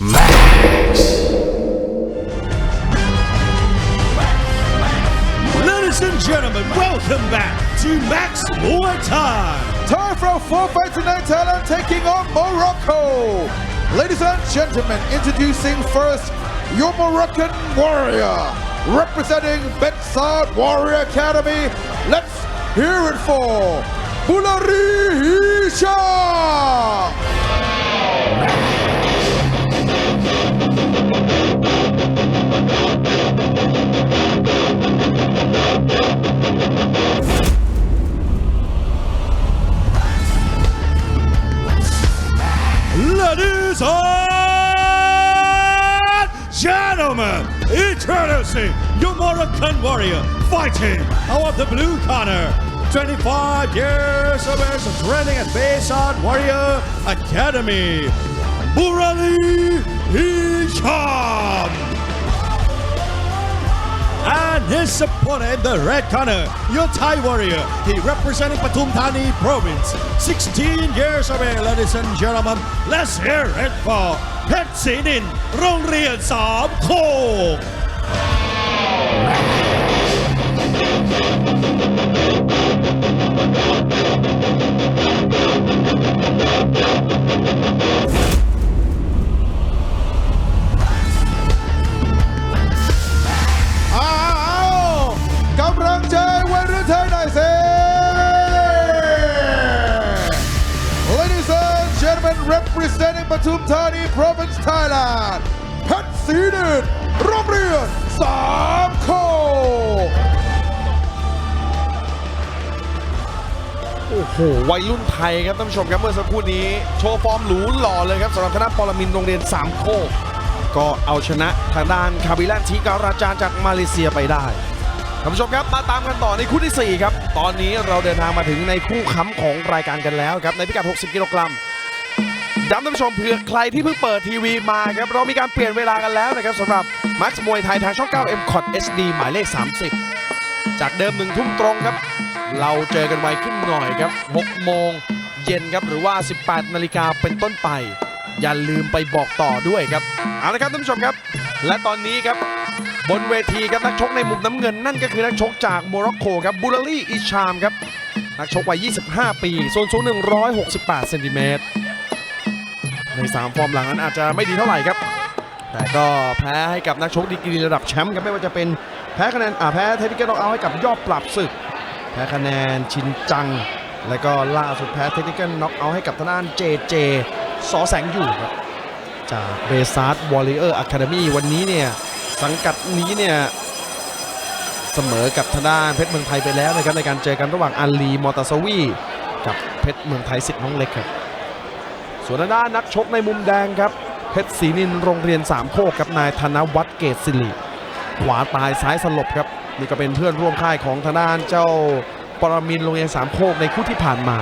Ladies and gentlemen, welcome back to Max Muay Thai. Time for our four fight tonight, Thailand taking on Morocco. Ladies and gentlemen, introducing first your Moroccan warrior, representing Betsard Warrior Academy. Let's hear it for Bulari Hisha. Ladies and gentlemen, introducing your Moroccan warrior fighting out of the blue corner. 25 years of training at Bayside Warrior Academy, Burali Hisham and his opponent, the Red Corner, Thai Warrior. He representing Patum Thani Province. 16 years of age, ladies and gentlemen. Let's hear it for Petsinin Rongrian Sam Kong. ชรศรีนินโรงเรียนสามโคโอ้โหวัยรุ่นไทยครับท่านผู้ชมครับเมื่อสักครู่นี้ โชว์ฟอร์มหรูหล่อเลยครับสำหรับคณะปรมินโรงเรียนสามโคกก็เอาชนะทางด้านคาบิลันทีการาจารจากมาเลเซียไปได้ท่านผู้ชมครับมาตามกันต่อในคู่ทีสี่ 4 ครับ ตอนนี้เราเดินทางมาถึงในคู่ค้ำของรายการกันแล้วครับ ในพิกัด 60 กิโลกรัม ย้ำท่านผู้ชมเผื่อใครที่เพิ่งเปิดทีวีมาครับ เรามีการเปลี่ยนเวลากันแล้วนะครับสำหรับมัชมวยไทยทางช่อง 9 m c o t HD หมายเลข 30 จากเดิมหนึ่งทุ่มตรงครับ เราเจอกันไวขึ้นหน่อยครับ 6 โมงเย็นครับ หรือว่า 18 นาฬิกาเป็นต้นไป อย่าลืมไปบอกต่อด้วยครับเอาละครับท่านผู้ชมครับ และตอนนี้ครับบนเวทีครับนักชกในมุมน้ำเงินนั่นก็คือนักชกจากโมร็อกโกครับบูลารีอิชามครับนักชกวัย 25 ปีส่วนสูง 168 เซนติเมตร ใน3ฟอร์มหลังนั้นอาจจะไม่ดีเท่าไหร่ครับ แต่ก็แพ้ให้กับนักชกดีกรีระดับแชมป์ครับไม่ว่าจะเป็นแพ้คะแนนอ่าแพ้เทคนิคน็อกเอาให้กับยอดปราบศึก แพ้คะแนนชินจัง แล้วก็ล่าสุดแพ้เทคนิคน็อกเอาให้กับทางด้านเจเจสอแสงอยู่ครับจากเบซาร์ดวอลเลอร์อะคาเดมี่วันนี้เนี่ยสังกัดนี้เนี่ยเสมอกับทางด้านเพชรเมืองไทยไปแล้วนะครับในการเจอกันระหว่างอาลีมอตาซาวีกับเพชรเมืองไทยสิทธิ์น้องเล็กครับ ส่วนด้านนักชกในมุมแดงครับ เพชรศรีนินโรงเรียนสามโคกกับนายธนวัฒน์เกตศิริขวาตายซ้ายสลบครับ นี่ก็เป็นเพื่อนร่วมค่ายของทางด้านเจ้าปรมินโรงเรียนสามโคกในคู่ที่ผ่านมา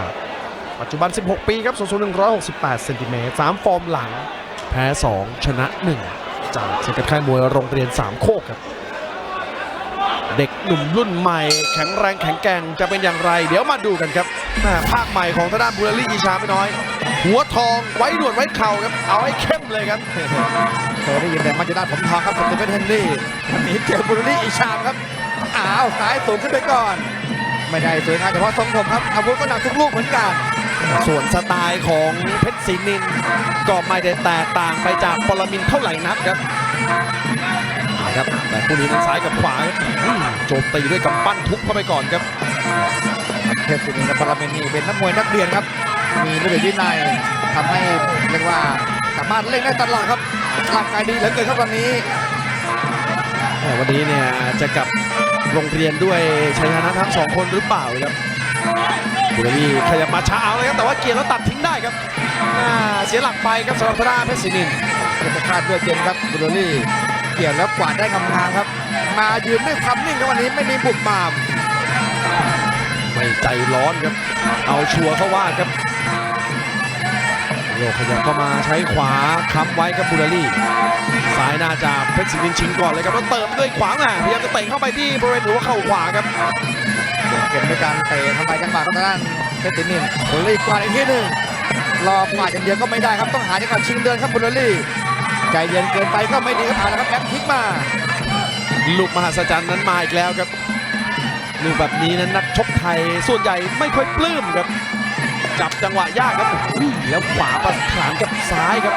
ปัจจุบัน 16 ปีครับสูงสูง168เซนติเมตร3ฟอร์มหลัง แพ้ 2 ชนะ 1 จากสังกัดค่ายมวยโรงเรียนสามโคกครับ เด็กหนุ่มรุ่นใหม่ แข็งแรงแข็งแกร่งจะเป็นอย่างไร เดี๋ยวมาดูกันครับภาคใหม่ของทางด้านบูลลี่อีชาไม่น้อย หัวทองไว้หนวดไว้เข่าครับ เอาให้เข้มเลยครับเคยได้ยินแต่มัจจุราชผมทองครับสตีเฟนเฮนรี่วันนี้เจอบุรีอีชามครับอ้าวซ้ายสูงขึ้นไปก่อน ไม่ได้สวยงามเฉพาะทรงผมครับอาวุธก็หนักทุกลูกเหมือนกันส่วนสไตล์ของเพชรศรีนินก็ไม่ได้แตกต่างไปจากปรมินทร์เท่าไหร่นักครับนะครับแต่คู่นี้นั้นซ้ายกับขวาครับอืมโจมตีด้วยกำปั้นทุบเข้าไปก่อนครับเทพสุนินกับปรเมนีเป็นนักมวยนักเรียนครับ มีระเบียบวินัยทำให้เรียกว่าสามารถเล่นได้ตลอดครับร่างกายดีเหลือเกินครับวันนี้แต่วันนี้เนี่ยจะกลับโรงเรียนด้วยชัยชนะทั้งสองคนหรือเปล่าครับบุรีขยับมาช้าเอาเลยครับแต่ว่าเกียร์แล้วตัดทิ้งได้ครับอ่าเสียหลักไปครับสำหรับทางด้านเพชรศรีนินเป็นคาดเลือดเย็นครับบุรีรี่เกี่ยวแล้วกวาดได้งามๆครับ มายืนด้วยความนิ่งครับวันนี้ไม่มีบุกมามไม่ใจร้อนครับ เอาชัวร์เข้าว่าครับ โยกขยับเข้ามาใช้ขวาค้ำไว้ครับบุรีรี่ซ้ายหน้าจากเพชรศรีนินชิงก่อนเลยครับแล้วเติมด้วยขวาแหม่พยายามจะเตะเข้าไปที่บริเวณหัวเข่าขวาครับเก็บด้วยการเตะทำลายจังหวะครับทางด้านเพชรตินินบุรีรี่กวาดอีกทีหนึ่งรอกวาอย่างเดียวก็ไม่ได้ครับต้องหาจังหวะชิงเดินครับบุรีรี่ใจเย็นเกินไปก็ไม่ดีครับเอาละครับแบ็คพลิกมาลูกมหัศจรรย์นั้นมาอีกแล้วครับลูกแบบนี้นั้นนักชกไทยส่วนใหญ่ไม่ค่อยปลื้มครับ จับจังหวะยากครับอุ้ยแล้วขวาประสานกับซ้ายครับ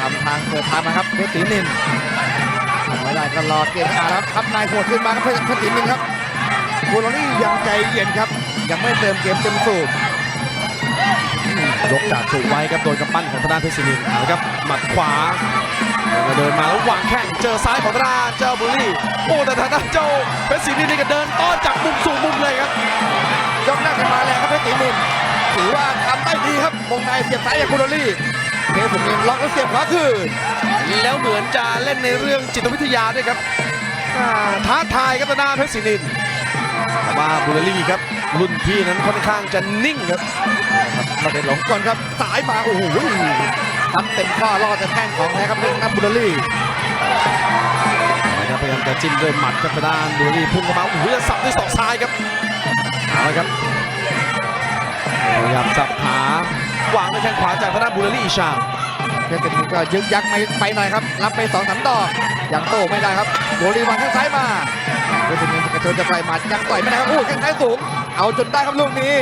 ทำทางเปิดทางมาครับเพชรศรีนินทำไม่ได้ก็รอเกมอาครับทับนายโหดขึ้นมาครับเพชรศรีนินครับบูโรนี่ยังใจเย็นครับ ยังไม่เติมเกมเต็มสูบยกจากถูกไว้ครับโดนกำปั้นของทางด้านเพชรศิรินทร์เอาละครับหมัดขวาเดินมาแล้ววางแข้งเจอซ้ายของทางด้านเจ้าบุรีโอ้แต่ทางด้านเจ้าเพชรศิรินทร์นี่ก็เดินต้อนจากมุมสู่มุมเลยครับ ยกหน้ากันมาแล้วครับเพชรศรีนินถือว่าทำได้ดีครับวงในเสียบซ้ายจากบูโรนี่เพชรศรีนินล็อกแล้วเสียบขวาคืนแล้วเหมือนจะเล่นในเรื่องจิตวิทยาด้วยครับอ่าท้าทายครับทางด้านเพชรศิรินทร์แต่ว่าบุลลี่ครับ รุ่นพี่นั้นค่อนข้างจะนิ่งครับมาเป็นหลงก่อนครับสายมาโอ้โหทำเต็มข้อรอดแต่แข้งของแท้ครับเป็นนับบูโรนี่นะครับพยายามจะจิ้มด้วยหมัดครับทางด้านบุลลี่พุ่งเข้ามาโอ้โหจะสับด้วยศอกซ้ายครับ เอาละครับพยายามสับขาวางด้วยแข้งขวาจากทางด้านบุลลี่อีชาเพชรศรีนินก็ยึกยักไม่ไปหน่อยครับรับไปสองสามดอกยังโต้ไม่ได้ครับโบลีวางข้างซ้ายมาเพชรศรีนินกระโจนจะปล่อยหมัดยังต่อยไม่ได้ครับโอ้ยข้างซ้ายสูง เอาจนได้ครับลูกนี้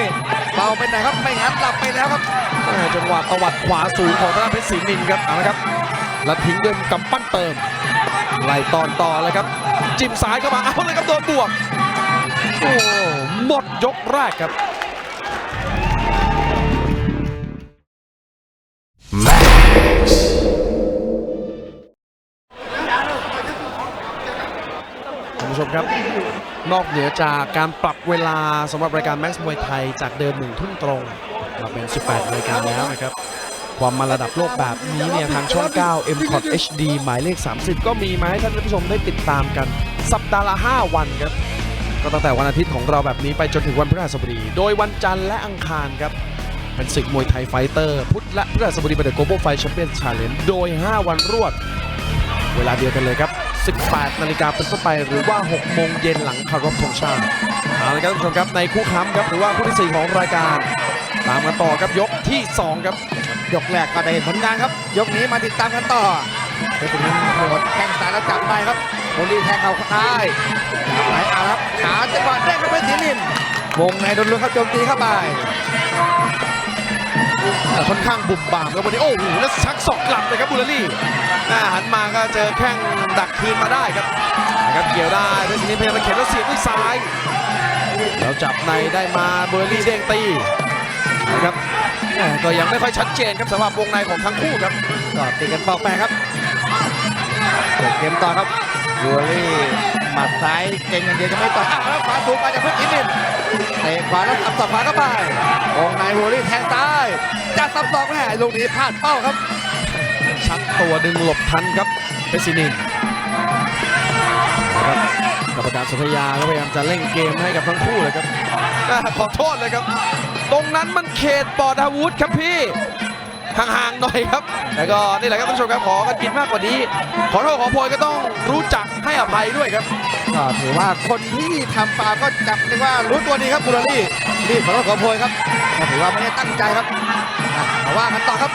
เบาไปไหนครับไม่งั้นหลับไปแล้วครับแม่จังหวะตวัดขวาสูงของทางด้านเพชรศรีนินครับเอาละครับแล้วทิ้งด้วยกำปั้นเติมไล่ตอนต่อเลยครับ จิ้มซ้ายเข้ามาเอาเลยครับโดนบวกโอ้ หมดยกแรกครับท่านผู้ชมครับ นอกเหนือจากการปรับเวลาสำหรับรายการแม็กซ์มวยไทยจากเดิมหนึ่งทุ่มตรงมาเป็น 18รายการแล้วนะครับ ความมาระดับโลกแบบนี้เนี่ย ทางช่อง 9 m c o t HD หมายเลข 30 ก็มีมาให้ท่านผู้ชมได้ติดตามกัน สัปดาห์ละ 5 วันครับ ก็ตั้งแต่วันอาทิตย์ของเราแบบนี้ไปจนถึงวันพฤหัสบดี โดยวันจันทร์และอังคารครับ เป็นศึกมวยไทยไฟเตอร์ พุธและพฤหัสบดีเป็นเดอะโกลบอลไฟแชมเปี้ยนชาเลนจ์โดย 5 วันรวด เวลาเดียวกันเลยครับ 18 นาฬิกาเป็นต้นไปหรือว่า 6 โมงเย็นหลังคารพธงชาติเอาละครับท่านผู้ชมครับในคู่ค้ำครับหรือว่าคู่ที่ 4 ของรายการ ตามกันต่อครับยกที่ 2 ครับยกแรกก็ได้เห็นผลงานครับ ยกนี้มาติดตามกันต่อเพชรศรีนินโหดแข้งซ้ายแล้วจับได้ครับ โบลีแทงเข่าซ้ายจับไหลเอาครับหาจังหวะเด้งครับเพชรศรีนินวงในโดนลุกครับโจมตีเข้าไปค่อนข้างบุ่มบามครับวันนี้โอ้โหแล้วชักศอกกลับเลยครับบุลลี่หันมาก็เจอแข้งดักคืนมาได้ครับนะครับเกี่ยวได้เพชรศรีนินพยายามจะเข็นแล้วเสียบด้วยซ้ายแล้วจับในได้มาบุลลี่เด้งตีนะครับก็ยังไม่ค่อยชัดเจนครับสำหรับวงในของทั้งคู่ครับก็ตีกันปอกแปกครับเกมต่อครับ ยูรี่หมัดซ้ายเก่งอย่างเดียวจะไม่ต่อยอ้าวแล้วขวาสูงมาจากเพชรศรีนินเตะขวาแล้วสับศอกขวาเข้าไปวงในยูรี่แทงซ้ายจะสับศอกแม่ลูกนี้พลาดเป้าครับชักตัวดึงหลบทันครับเพชรศินินนะครับกรรมการสุธยาก็พยายามจะเร่งเกมให้กับทั้งคู่เลยครับอ่าขอโทษเลยครับ ตรงนั้นมันเขตปลอดอาวุธครับพี่ ห่างๆหน่อยครับ แล้วก็นี่แหละครับท่านผู้ชมครับขอกันกินมากกว่านี้ ขอโทษขอโพยก็ต้องรู้จักให้อภัยด้วยครับก็ถือว่าคนที่ทำฟาวล์ก็จับเรียกว่ารู้ตัวดีครับบุรลี่รีบขอโทษขอโพยครับก็ถือว่าไม่ได้ตั้งใจครับอะมาว่ากันต่อครับ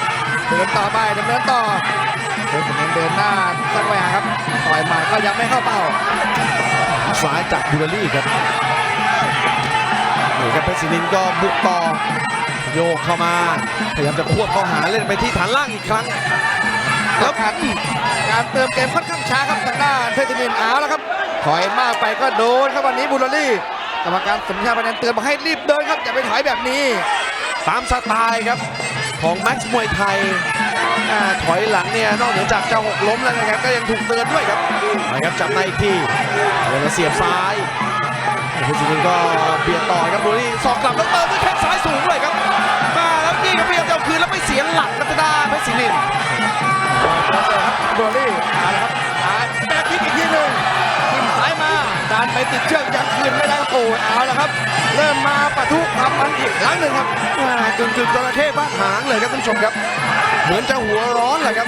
เดินต่อไปดำเนินต่อเดินเดินหน้าสักแหวครับต่อยหมาก็ยังไม่เข้าเป้าซ้ายจากบูเรลี่ครับนี่ครับเพชรศินินก็บุกต่อ โยกเข้ามา พยายามจะควบเข้าหาเล่นไปที่ฐานล่างอีกครั้ง แล้วการการเติมเกมค่อนข้างช้าครับทางด้านเพชรนินเอาแล้วครับถอยมากไปก็โดนครับวันนี้บุรลี่กรรมการสมชายคะแนนเตือนบอกให้รีบเดินครับอย่าไปถอยแบบนี้ ตามสไตล์ครับของแม็กซ์มวยไทยอ่าถอยหลังเนี่ยนอกเหนือจากจะหกล้มแล้วนะครับก็ยังถูกเตือนด้วยครับนะครับจับในอีกทีเดี๋ยวจะเสียบซ้ายเพชรศินินก็เบียดต่อครับบูรี่สอกกลับแล้วเติมด้วย ยหลักรัตดาเพชรศินินโบลี่เอาละครับซ้ายแบกคิกอีกทีหนึ่งทิมซ้ายมาดันไปติดเชือกยังคืนไม่ได้โอ้ยเอาละครับ เริ่มมาปะทุความมันอีกครั้งหนึ่งครับกึ่งกึ่งๆจระเข้บ้านหางเลยครับท่านผู้ชมครับ เหมือนจะหัวร้อนแหละครับ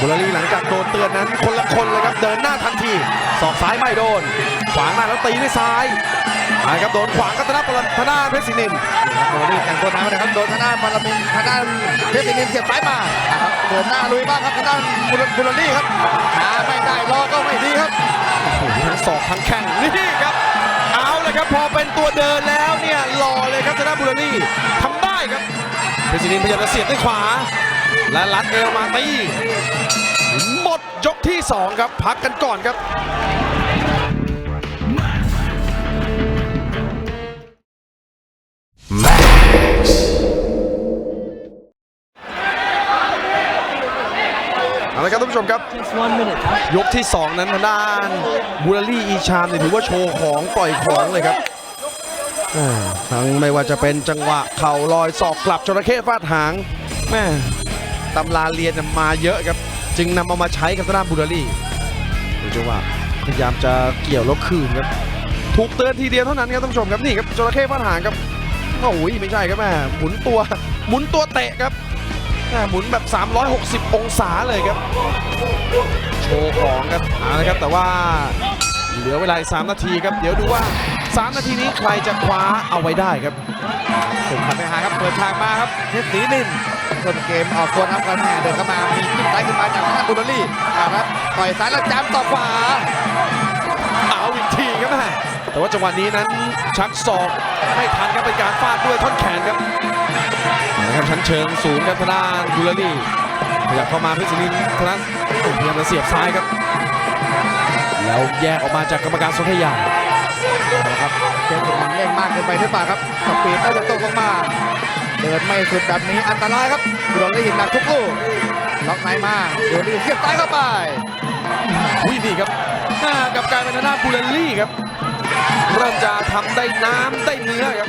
บุรีหลังจากโดนเตือนนั้นคนละคนเลยครับเดินหน้าทันทีศอกซ้ายไม่โดน ขวางหน้าแล้วตีด้วยซ้าย มาครับโดนขวางกัตนาปรธนาเพชรศินินโดนแต่งตัวน้ำนะครับโดนทางด้านบาลามินทางด้าเพชรศินินเสียบซ้ายมาครับเดินหน้าลุยบ้างครับทางด้าบุรบุรลี่ครับช้าไม่ได้รอก็ไม่ดีครับทั้งศอกทั้งแข้งนี่ครับเอาเลยครับพอเป็นตัวเดินแล้วเนี่ยหล่อเลยครับชนะบุรีทำได้ครับเพชรศินินพยายามจะเสียบด้วยขวา และลัดเอวมาตีหมดยกที่ 2 ครับ พักกันก่อนครับ เอาละครับท่านผู้ชมครับ ยกที่ 2 นั้นทางด้านบูลลี่อีชามเนี่ยถือว่าโชว์ของปล่อยของเลยครับอ่าทั้งไม่ว่าจะเป็นจังหวะเข่าลอยศอกกลับจระเข้ฟาดหางแม่ตำราเรียนมาเยอะครับ จึงนำเอามาใช้กับทางด้านบูลลี่ดูจังหวะพยายามจะเกี่ยวแล้วคืนครับ ถูกเตือนทีเดียวเท่านั้นครับท่านผู้ชมครับนี่ครับจระเข้ฟาดหางครับ โอ้ยไม่ใช่ครับแม่หมุนตัวหมุนตัวเตะครับแม่หมุนแบบ 360 องศาเลยครับ โชว์ของครับเอาละครับแต่ว่าเหลือเวลาอีก3นาทีครับ เดี๋ยวดูว่า 3 นาทีนี้ใครจะคว้าเอาไว้ได้ครับผมขับไปหาครับเปิดทางมาครับเพชรศรีนินต้นเกมออกตัวทำกันแห่เดินเข้ามามีจิ้มซ้ายขึ้นมาจากทางด้านบุรลี่อ่าครับต่อยซ้ายแล้วจามต่อขวาเอาอีกทีครับ แม่แต่ว่าจังหวะนี้นั้นชักศอกไม่ทันครับเป็นการฟาดด้วยท่อนแขนครับนะครับชั้นเชิงสูงครับทางด้านยูลารี่ขยับเข้ามาเพชรศิรินทร์ทางด้านพยายามจะเสียบซ้ายครับ แล้วแยกออกมาจากกรรมการสนธยาครับเจสุดมันเร่งมากเกินไปหรือเปล่าครับสปีดน่าจะตกลงมาเดินไม่สุดแบบนี้อันตรายครับบุรลี่หนักทุกลูกล็อกในมาบุรลี่เสียบซ้ายเข้าไปวินี่ครับอ่ากับการเป็นทางด้านบูเลลี่ครับ เริ่มจะทำได้น้ำได้เนื้อครับ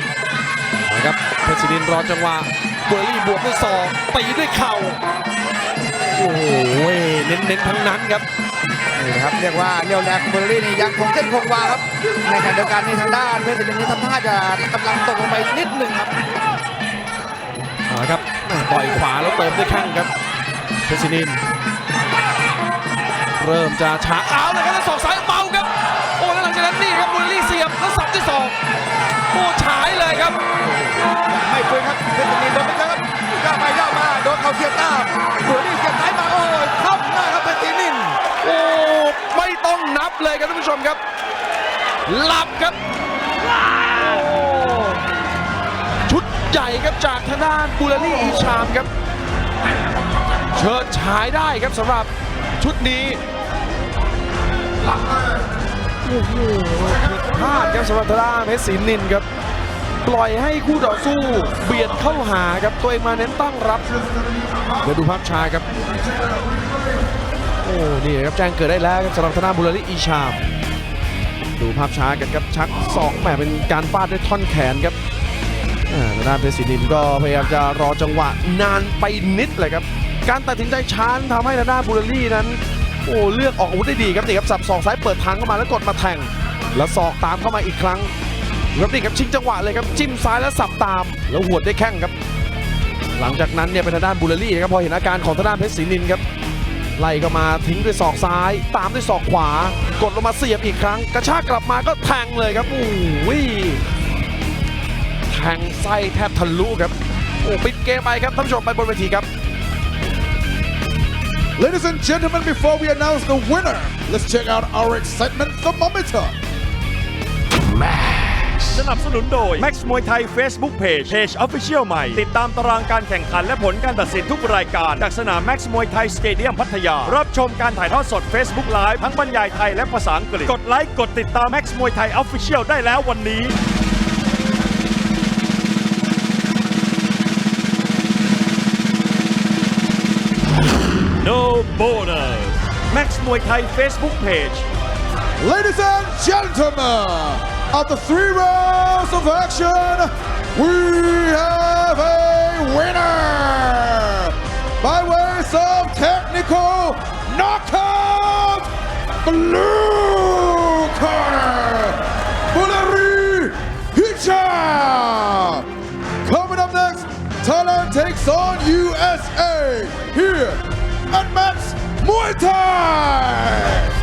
นะครับเพชรศิรินทร์รอจังหวะบูเลลี่บวกด้วยศอกตีด้วยเข่าโอ้โหเน้นๆทั้งนั้นครับนี่นะครับเรียกว่าเรียวแรงของบุรลี่นี่ยังคงเส้นคงวาครับในขณะเดียวกันนี่ทางด้านเพชรศิรินนี่ทำท่าจะกำลังตกลงไปนิดหนึ่งครับเอาละครับต่อยขวาแล้วเติมด้วยแข้งครับเพชรศิรินทร์เริ่มจะช้าเอาเลยครับแล้วศอกซ้าย ยบแล้วสับด้วยศอกโอ้ฉายเลยครับ ไม่ฟื้นครับเพชรศิรินโดนไปแล้วครับย่าไปย่ามาโดนเขาเสียบตามบุรลี่เสียบซ้ายมาโอ้ยเข้าหน้าครับเพชรศิรินโอ้ไม่ต้องนับเลยครับท่านผู้ชมครับ หลับครับโอ้ชุดใหญ่ครับจากทางด้านบูลารี่อีชามครับ เชิดฉายได้ครับสำหรับชุดนี้โอ้โหผิด พลาดครับสำหรับทางด้านเพชรศรีนินครับ ปล่อยให้คู่ต่อสู้เบียดเข้าหาครับตัวเองมาเน้นตั้งรับเดี๋ยวดูภาพช้าครับโอ้นี่ครับแจ้งเกิดได้แล้วครับสำหรับธนาบุรลิอีชามดูภาพช้ากันครับชักศอกแหมเป็นการฟาดด้วยท่อนแขนครับอ่าทางด้านเพชรศรีนินก็พยายามจะรอจังหวะนานไปนิดเลยครับการตัดสินใจช้าทำให้ทางด้านบุรลี่นั้นโอ้เลือกออกอาวุธได้ดีครับนี่ครับสับศอกซ้ายเปิดทางเข้ามาแล้วกดมาแทง แล้วศอกตามเข้ามาอีกครั้งครับนี่ครับชิงจังหวะเลยครับจิ้มซ้ายแล้วสับตาม แล้วหวดด้แข้งครับ หลังจากนั้นเนี่ยเป็นทางด้านบุรลี่ครับพอเห็นอาการของทางด้านเพชรศรีนินครับไล่เข้ามาทิ้งด้วยศอกซ้าย ตามด้วยศอกขวา กดลงมาเสียบอีกครั้ง กระชากกลับมาก็แทงเลยครับโอ้ยแทงไส้แทบทะลุครับโอ้ปิดเกมไปครับท่านผู้ชมไปบนเวทีครับ Ladies and gentlemen, before we announce the winner, let's check out our excitement thermometer. สนับสนุนโดย Max มวยไทย Facebook Page Page Official ใหม่ ติดตามตารางการแข่งขันและผลการตัดสินทุกรายการ จากสนาม Max มวยไทยสเตเดียมพัทยา รับชมการถ่ายทอดสด Facebook Live ทั้งบรรยายไทยและภาษาอังกฤษ กดไลค์ กดติดตาม Max มวยไทย Official ได้แล้ววันนี้ No borders Max มวยไทย Facebook Page Ladies and gentlemen, after three rounds of action, we have a winner by way of technical knockout, blue corner, Bulari Hijab. Coming up next, Thailand takes on USA here at Max Muay Thai.